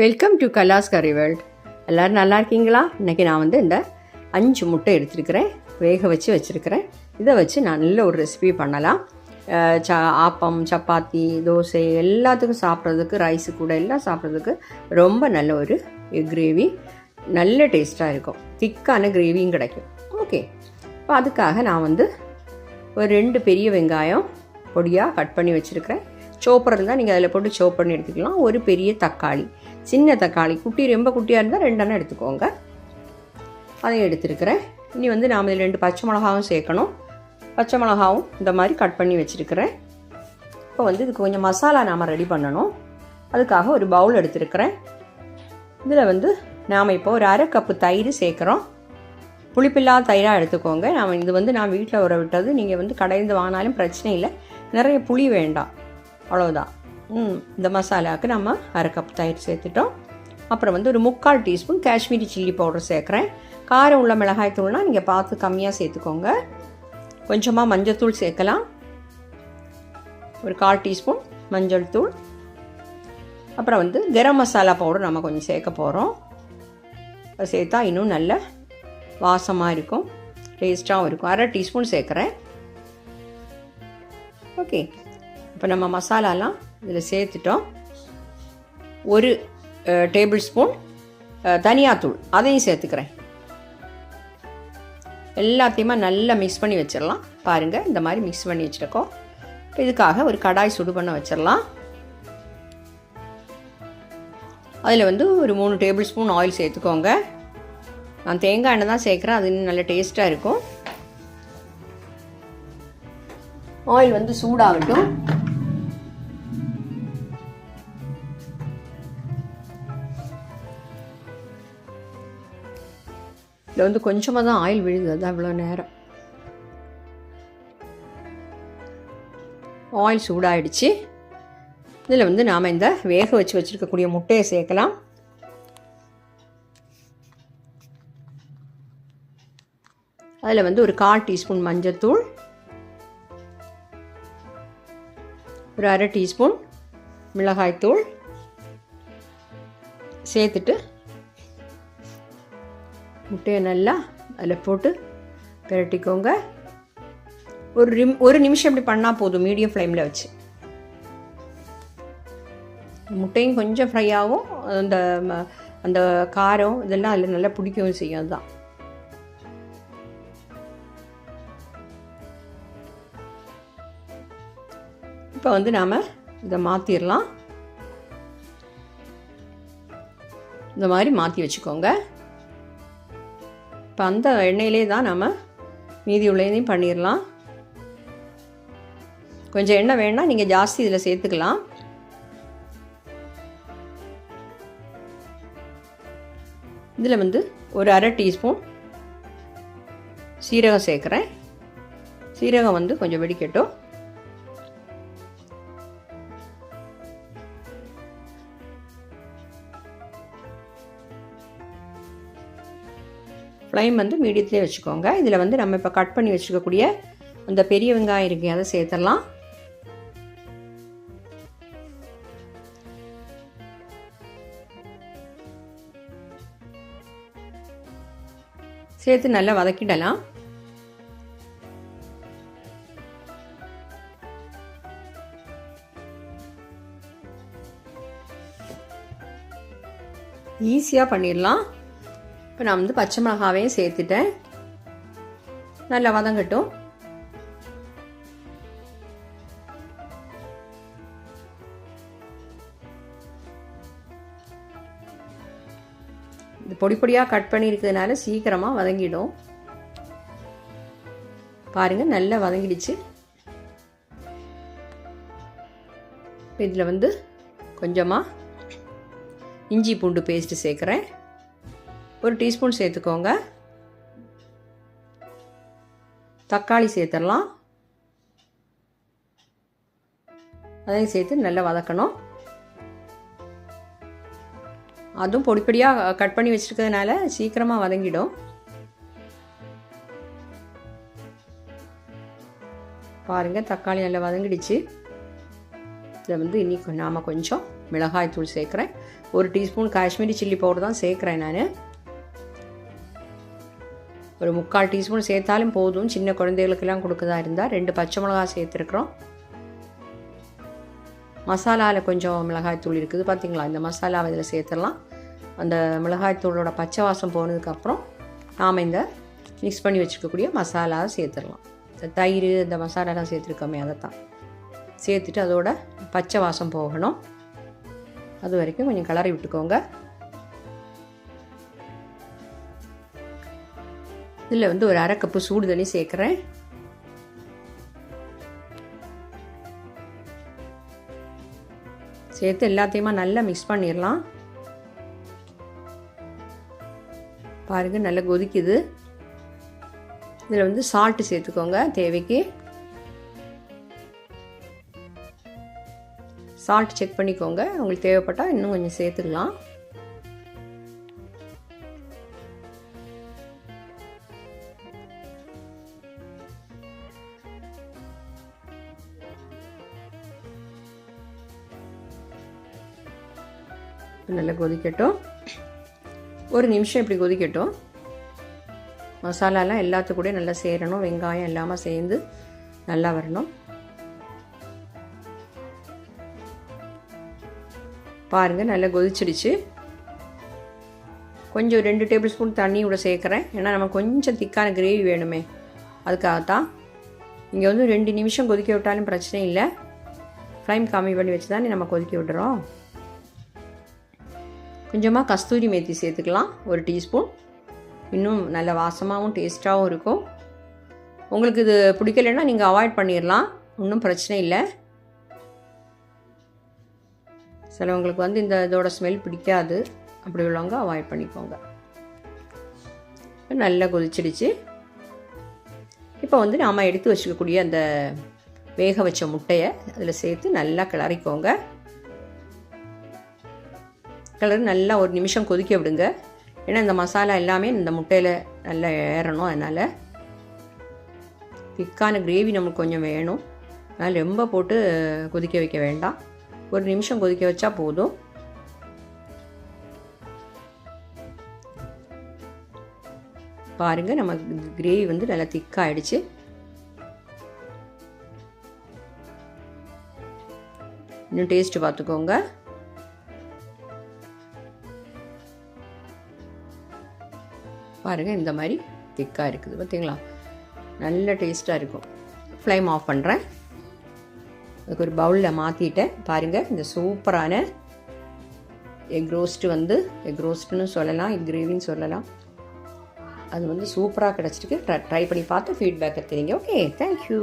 Welcome to கலாஸ் curry world எல்லோரும் நல்லா இருக்கீங்களா? இன்றைக்கி நான் வந்து இந்த அஞ்சு முட்டை எடுத்துருக்கிறேன். வேக வச்சு வச்சுருக்கிறேன். இதை வச்சு நல்ல ஒரு ரெசிபி பண்ணலாம். ச ஆப்பம் சப்பாத்தி தோசை எல்லாத்துக்கும் சாப்பிட்றதுக்கு ரைஸு கூட எல்லாம் சாப்பிட்றதுக்கு ரொம்ப நல்ல ஒரு கிரேவி நல்ல டேஸ்ட்டாக இருக்கும். திக்கான கிரேவியும் கிடைக்கும். ஓகே இப்போ அதுக்காக நான் வந்து ஒரு ரெண்டு பெரிய வெங்காயம் பொடியாக கட் பண்ணி வச்சுருக்கிறேன். சோப்பர் இருந்தால் நீங்கள் அதில் போட்டு சோப் பண்ணி எடுத்துக்கலாம். ஒரு பெரிய தக்காளி. சின்ன தக்காளி. குட்டி ரொம்ப குட்டியாக இருந்தால் ரெண்டெண்ணம் எடுத்துக்கோங்க. அதையும் எடுத்துருக்கிறேன். இனி வந்து நாம் இதில் ரெண்டு பச்சை மிளகாவும் சேர்க்கணும். பச்சை மிளகாவும் இந்த மாதிரி கட் பண்ணி வச்சுருக்கிறேன். இப்போ வந்து இதுக்கு கொஞ்சம் மசாலா நாம் ரெடி பண்ணணும். அதுக்காக ஒரு பவுல் எடுத்துருக்கிறேன். இதில் வந்து நாம் இப்போ ஒரு அரை கப்பு தயிர் சேர்க்குறோம். புளிப்பில்லாத தயிராக எடுத்துக்கோங்க. நான் இது வந்து நான் வீட்டில் உற விட்டது நீங்கள் வந்து கடைந்து வாங்கினாலும் பிரச்சனை இல்லை. நிறைய புளி வேண்டாம். அவ்வளோதான் இந்த மசாலாவுக்கு நம்ம அரை கப் தயிர் சேர்த்துட்டோம். அப்புறம் வந்து ஒரு முக்கால் டீஸ்பூன் காஷ்மீரி சில்லி பவுடர் சேர்க்குறேன். காரம் உள்ள மிளகாய் தூள்னால் நீங்கள் பார்த்து கம்மியாக சேர்த்துக்கோங்க. கொஞ்சமாக மஞ்சத்தூள் சேர்க்கலாம். ஒரு கால் டீஸ்பூன் மஞ்சள் தூள். அப்புறம் வந்து கரம் மசாலா பவுடர் நம்ம கொஞ்சம் சேர்க்க போகிறோம் சேர்த்தா இன்னும் நல்ல வாசமாக இருக்கும். டேஸ்ட்டாகவும் இருக்கும். அரை டீஸ்பூன் சேர்க்குறேன். ஓகே. இப்போ நம்ம மசாலாலாம் இதில் சேர்த்துட்டோம். ஒரு டேபிள் ஸ்பூன் தனியாத்தூள். அதையும் சேர்த்துக்கிறேன். எல்லாத்தையுமே நல்லா மிக்ஸ் பண்ணி வச்சிடலாம். பாருங்கள் இந்த மாதிரி மிக்ஸ் பண்ணி வச்சுருக்கோம். இப்போ இதுக்காக ஒரு கடாய் சுடு பண்ண வச்சிடலாம். அதில் வந்து ஒரு மூணு டேபிள் ஸ்பூன் ஆயில் சேர்த்துக்கோங்க. நான் தேங்காய் எண்ணெய் தான் சேர்க்குறேன் அது இன்னும் நல்ல டேஸ்ட்டாக இருக்கும். ஆயில் வந்து சூடாகட்டும். இதில் வந்து கொஞ்சமாக தான் ஆயில் விழுது அதான் இவ்வளோ நேரம். ஆயில் சூடாயிடுச்சு. இதில் வந்து நாம் இந்த வேக வச்சு வச்சுருக்கக்கூடிய முட்டையை சேர்க்கலாம். அதில் வந்து ஒரு கால் டீஸ்பூன் மஞ்சத்தூள் ஒரு அரை டீஸ்பூன் மிளகாய்த்தூள் சேர்த்துட்டு முட்டையை நல்லா அதில் போட்டு பிரட்டிக்கோங்க. ஒரு ரிம் ஒரு நிமிஷம் இப்படி பண்ணால் போதும் மீடியம் ஃப்ளேமில் வச்சு. முட்டையும் கொஞ்சம் ஃப்ரை ஆகும். அந்த அந்த காரம் இதெல்லாம் அதில் நல்லா பிடிக்கவும் செய்யும் அதுதான். இப்போ வந்து நாம் இதை மாற்றிடலாம் இந்த மாதிரி மாற்றி வச்சுக்கோங்க. இப்போ அந்த எண்ணெயிலே தான் நம்ம மீதி உள்ளதையும் பண்ணிடலாம் கொஞ்சம் எண்ணெய் வேணால் நீங்கள் ஜாஸ்தி இதில் சேர்த்துக்கலாம். இதில் வந்து ஒரு அரை டீஸ்பூன் சீரகம் சேர்க்குறேன். சீரகம் வந்து கொஞ்சம் வெடிக்கட்டும். ஃப்ளைம் வந்து மீடியத்திலே வச்சுக்கோங்க. இதில் வந்து நம்ம இப்போ கட் பண்ணி வச்சுக்கக்கூடிய அந்த பெரிய வெங்காயம் இருக்கு. அதை சேர்த்துடலாம். சேர்த்து நல்லா வதக்கிடலாம். ஈஸியாக பண்ணிடலாம். இப்போ நான் வந்து பச்சை மிளகாவையும் சேர்த்துட்டேன். நல்லா வதங்கட்டும். இது பொடி பொடியாக கட் பண்ணியிருக்கிறதுனால சீக்கிரமாக வதங்கிடும். பாருங்கள் நல்லா வதங்கிடுச்சு. இதில் வந்து கொஞ்சமாக இஞ்சி பூண்டு பேஸ்ட்டு சேர்க்குறேன். ஒரு டீஸ்பூன் சேர்த்துக்கோங்க. தக்காளி சேர்த்துடலாம். அதையும் சேர்த்து நல்லா வதக்கணும். அதுவும் பொடிப்படியாக கட் பண்ணி வச்சுருக்கிறதுனால சீக்கிரமாக வதங்கிடும். பாருங்கள் தக்காளி நல்லா வதங்கிடுச்சு. இதை வந்து இன்னைக்கு நாம் கொஞ்சம் மிளகாய் தூள் சேர்க்குறேன். ஒரு டீஸ்பூன் காஷ்மீரி சில்லி பவுடர் தான் சேர்க்குறேன் நான். ஒரு முக்கால் டீஸ்பூன் சேர்த்தாலும் போதும். சின்ன குழந்தைகளுக்கெல்லாம் கொடுக்கதா இருந்தால் ரெண்டு பச்சை மிளகாய் சேர்த்துருக்குறோம். மசாலாவில் கொஞ்சம் மிளகாய்த்தூள் இருக்குது பார்த்தீங்களா இந்த மசாலாவை இதில் சேர்த்துடலாம். அந்த மிளகாய் தூளோட பச்சை வாசம் போனதுக்கப்புறம் நாம் இந்த மிக்ஸ் பண்ணி வச்சுருக்கக்கூடிய மசாலாவை சேர்த்துடலாம். இந்த தயிர் இந்த மசாலாலாம் சேர்த்துருக்கோமே அதை தான் சேர்த்துட்டு அதோட பச்சை வாசம் போகணும். அது வரைக்கும் கொஞ்சம் கிளறி விட்டுக்கோங்க. இதில் வந்து ஒரு அரை கப்பு சூடு தண்ணி சேர்க்குறேன். சேர்த்து எல்லாத்தையுமா நல்லா மிக்ஸ் பண்ணிடலாம். பாருங்க நல்லா கொதிக்குது. இதில் வந்து சால்ட்டு சேர்த்துக்கோங்க தேவைக்கு. சால்ட் செக் பண்ணிக்கோங்க. உங்களுக்கு தேவைப்பட்டால் இன்னும் கொஞ்சம் சேர்த்துக்கலாம். நல்லா கொதிக்கட்டும். ஒரு நிமிஷம் இப்படி கொதிக்கட்டும். மசாலாலாம் எல்லாத்து நல்லா சேரணும். வெங்காயம் எல்லாமே சேர்ந்து நல்லா வரணும். பாருங்கள் நல்லா கொதிச்சிடுச்சு. கொஞ்சம் ரெண்டு டேபிள் ஸ்பூன் தண்ணி கூட சேர்க்குறேன். ஏன்னா நம்ம கொஞ்சம் திக்கான கிரேவி வேணுமே. அதுக்காகத்தான். இங்கே வந்து ரெண்டு நிமிஷம் கொதிக்க விட்டாலும் பிரச்சனை இல்லை. ஃப்ளைம் கம்மி பண்ணி வச்சு தானே நம்ம கொதிக்க விடுறோம். கொஞ்சமாக கஸ்தூரி மேத்தி சேர்த்துக்கலாம் ஒரு டீஸ்பூன். இன்னும் நல்ல வாசமாகவும் டேஸ்ட்டாகவும் இருக்கும். உங்களுக்கு இது பிடிக்கலைன்னா நீங்கள் அவாய்ட் பண்ணிடலாம் ஒன்றும் பிரச்சனை இல்லை. சிலவங்களுக்கு வந்து இந்த இதோட ஸ்மெல் பிடிக்காது அப்படி உள்ளவங்க அவாய்ட் பண்ணிக்கோங்க. நல்லா கொதிச்சிடுச்சு. இப்போ வந்து நாம் எடுத்து வச்சுக்கக்கூடிய அந்த வேக வச்ச முட்டையை அதில் சேர்த்து நல்லா கிளறிக்கோங்க. கலர் நல்லா ஒரு நிமிஷம் கொதிக்க விடுங்க. ஏன்னா இந்த மசாலா எல்லாமே இந்த முட்டையில் நல்லா ஏறணும் அதனால். திக்கான கிரேவி நமக்கு கொஞ்சம் வேணும். அதனால் ரொம்ப போட்டு கொதிக்க வைக்க வேண்டாம். ஒரு நிமிஷம் கொதிக்க வச்சா போதும். பாருங்கள் நம்ம கிரேவி வந்து நல்லா திக்காகிடுச்சு இன்னும் டேஸ்ட்டு பார்த்துக்கோங்க. பாருங்கள் இந்த மாதிரி திக்காக இருக்குது. பார்த்தீங்களா நல்ல டேஸ்ட்டாக இருக்கும். ஃப்ளைம் ஆஃப் பண்ணுறேன் அதுக்கு ஒரு பவுலில் மாற்றிட்டேன் பாருங்கள் இந்த சூப்பரான எக் ரோஸ்ட்டு வந்து எக் ரோஸ்ட்டுன்னு சொல்லலாம் எக் கிரேவின்னு சொல்லலாம். அது வந்து சூப்பராக கிடச்சிருக்கு. ட்ரை பண்ணி பார்த்து ஃபீட்பேக்கை தெரியுங்க ஓகே தேங்க்யூ